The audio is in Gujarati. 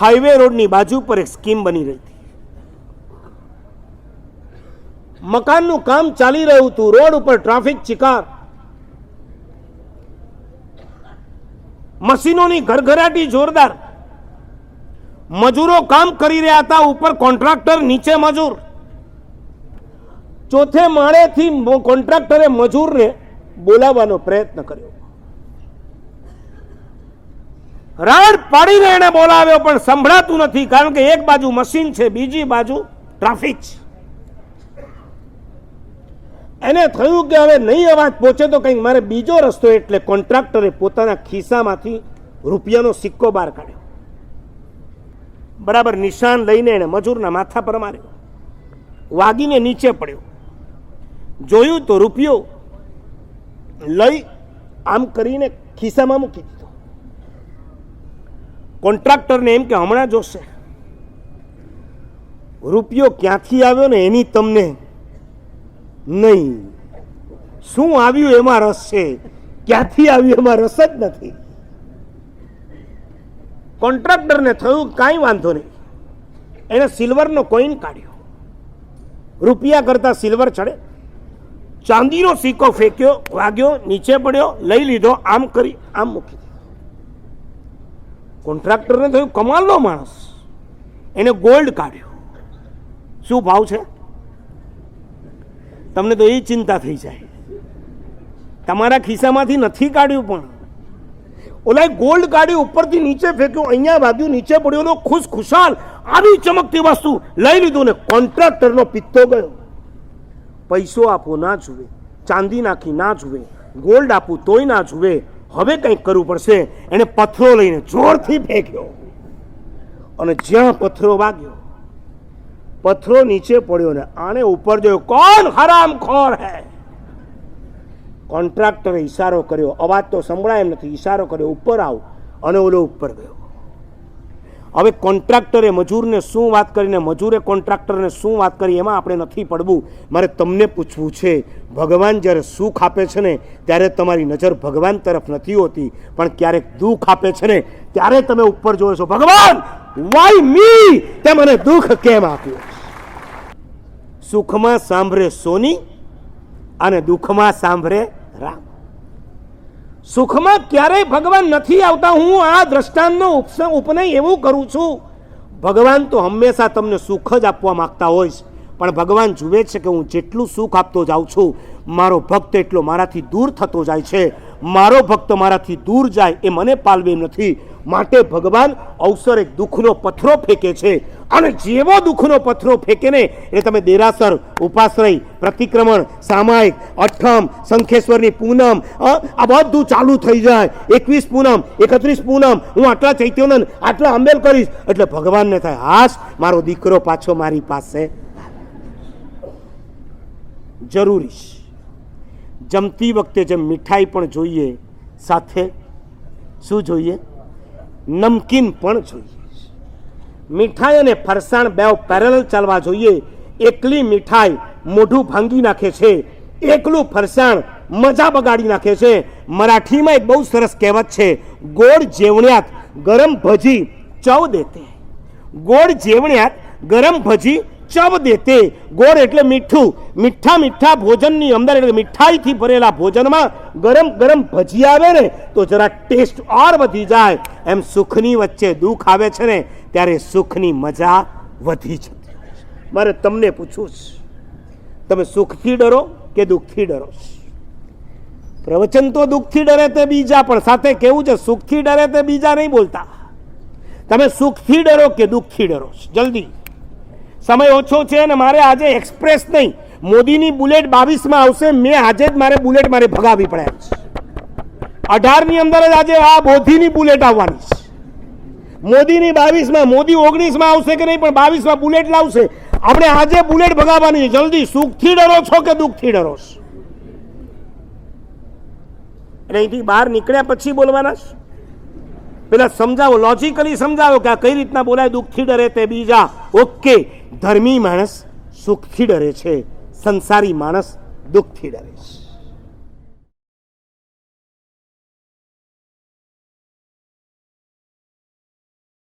હાઈવે રોડની બાજુ પર એક સ્કીમ બની રહી હતી. મકાનનું કામ ચાલી રહ્યું હતું, રોડ ઉપર ટ્રાફિક ચિકાર મશીનોની ઘરઘરાટી જોરદાર. મજૂરો કામ કરી રહ્યા હતા, ઉપર કોન્ટ્રાક્ટર, નીચે મજૂર. ચોથે માળેથી કોન્ટ્રાક્ટરે મજૂરને બોલાવવાનો પ્રયત્ન કર્યો. રાડ પાડીને એને બોલાવ્યો, પણ સંભળાતું નથી, કારણ કે એક બાજુ મશીન છે, બીજી બાજુ ટ્રાફિક છે. એને થયું કે હવે નહીં અવાજ પહોંચે તો કંઈક મારે બીજો રસ્તો એટલે કોન્ટ્રાક્ટરે પોતાના ખિસ્સામાંથી રૂપિયાનો સિક્કો બહાર કાઢ્યો. બરાબર નિશાન લઈને એને મજૂરના માથા પર માર્યો. વાગીને નીચે પડ્યો. જોયું તો રૂપિયો લઈ આમ કરીને ખિસ્સામાં મૂકી કોન્ટ્રાક્ટરને એમ કે હમણાં જોશે. રૂપિયો ક્યાંથી આવ્યો ને એની તમને નહીં. શું આવ્યું એમાં રસ છે? ક્યાંથી આવ્યું એમાં રસ જ નથી. કોન્ટ્રાક્ટરને થયું કાંઈ વાંધો નહીં. એણે સિલ્વરનો કોઈન કાઢ્યો. રૂપિયા કરતા સિલ્વર ચડે. ચાંદીનો સિક્કો ફેંક્યો, વાગ્યો, નીચે પડ્યો, લઈ લીધો, આમ કરી, આમ મૂકી. કોન્ટ્રાક્ટરને થયું કમાલનો માણસ. એને ગોલ્ડ કાઢ્યો. શું ભાવ છે? તમને તો એ ચિંતા થઈ જાય. તમારા ખિસ્સામાંથી નથી કાઢ્યું પણ. ઓલાએ ગોલ્ડ કાઢ્યું, ઉપરથી નીચે ફેંક્યું, અહીંયા વાગ્યું નીચે પડ્યો એનો ખુશ ખુશાલ આવી ચમકતી વસ્તુ લઈ લીધું ને કોન્ટ્રાક્ટરનો પિત્તો ગયો. પૈસો આપો, ના જુએ. ચાંદી નાખી, ના જુએ. ગોલ્ડ આપું, તોય ના જુએ. હવે કંઈક કરવું પડશે. એણે પથ્થરો લઈને જોરથી ફેંક્યો. અને જ્યાં પથ્થરો વાગ્યો, પથ્થરો નીચે પડ્યો ને આણે ઉપર જોયો, કોણ હરામ ખોર હે? કોન્ટ્રાક્ટરે ઈશારો કર્યો. અવાજ તો સંભળાય એમ નથી. ઈશારો કર્યો, ઉપર આવ. અને ઓલો ઉપર ગયો. હવે કોન્ટ્રાક્ટરે મજૂરને શું વાત કરીને, મજૂરે કોન્ટ્રાક્ટરને શું વાત કરી, એમાં આપણે નથી પડવું. મારે તમને પૂછવું છે, ભગવાન જ્યારે સુખ આપે છે ને, ત્યારે તમારી નજર ભગવાન તરફ નથી હોતી, પણ ક્યારેક દુઃખ આપે છે ને, ત્યારે તમે ઉપર જોવો છો, ભગવાન વાય મી તે મને દુઃખ કેમ આપ્યું? સુખમાં સાંભળે સોની અને દુઃખમાં સાંભળે રામ. સુખમાં ક્યારેય ભગવાન નથી આવતા. હું આ દ્રષ્ટાંતનો ઉપનય એવું કરું છું. ભગવાન તો હંમેશા તમને સુખ જ આપવા માગતા હોય છે. પણ ભગવાન જુએ છે કે હું જેટલું સુખ આપતો જાઉં છું મારો ભક્ત એટલો મારાથી દૂર થતો જાય છે. મારો ભક્ત મારાથી દૂર જાય એ મને પાલવે નથી. માટે ભગવાન અવસર એક દુઃખનો પથ્થરો ફેંકે છે. અને જેવો દુઃખનો પથ્થરો ફેંકે ને એ તમે દેરાસર, ઉપાશ્રય, પ્રતિક્રમણ, સામાયિક, અઠમ, શંખેશ્વરની પૂનમ આ બધું ચાલુ થઈ જાય. એકવીસ પૂનમ, એકત્રીસ પૂનમ, હું આટલા ચૈત્યોનંદ, આટલા અંબેલ કરીશ. એટલે ભગવાનને થાય હાશ, મારો દીકરો પાછો મારી પાસે. જરૂરી છે. જમતી વખતે જેમ મીઠાઈ પણ જોઈએ, સાથે શું જોઈએ? નમકીન પણ જોઈએ. મીઠાઈ અને ફરસાણ બે પેરેલલ ચાલવા જોઈએ. એકલી મીઠાઈ મોઢું ભાંગી નાખે છે, એકલું ફરસાણ મજા બગાડી નાખે છે. મરાઠીમાં એક બહુ સરસ કહેવત છે, ગોળ જેવણ્યાત ગરમ ભજી ચવ દેતે. ગોળ જેવણ્યાત ગરમ ભજી ચવ દેતે. ગોળ એટલે મીઠું. મીઠા મીઠા ભોજનની અંદર એટલે મીઠાઈથી ભરેલા ભોજનમાં ગરમ ગરમ ભજી આવે ને, તો જરા ટેસ્ટ ઓર વધી જાય. એમ સુખની વચ્ચે દુઃખ આવે છે ને, ત્યારે સુખની મજા વધી જતી મારે તમને પૂછું તમે સુખથી ડરો કે દુઃખથી ડરો પ્રવચન તો દુઃખથી ડરે તે બીજા, પણ સાથે કેવું છે? સુખથી ડરે તે બીજા નહીં બોલતા. તમે સુખથી ડરો કે દુઃખથી ડરો જલ્દી. સમય ઓછો છે અને મારે આજે એક્સપ્રેસ નહીં. મોદીની બુલેટ બાવીસમાં આવશે. મેં આજે જ મારે બુલેટ મારે ભગાવી પડે. છે અઢારની અંદર જ આજે આ બોધીની બુલેટ આવવાની છે. મોદીની બાવીસમાં, મોદી ઓગણીસમાં આવશે કે નહીં, પણ બાવીસમાં બુલેટ લાવશે. આપણે આજે બુલેટ ભગાવવાની છે. જલ્દી. સુખથી ડરો છો કે દુઃખથી ડરો છો? અહીંથી બહાર નીકળ્યા પછી બોલવાના છે? પેલા સમજાવો લોજિકલી સમજાવો કે આ કઈ રીતના બોલાય? દુઃખથી ડરે તે બીજા. ઓકે, ધર્મી માણસ સુખથી ડરે છે. સંસારી માણસ દુઃખથી ડરે છે.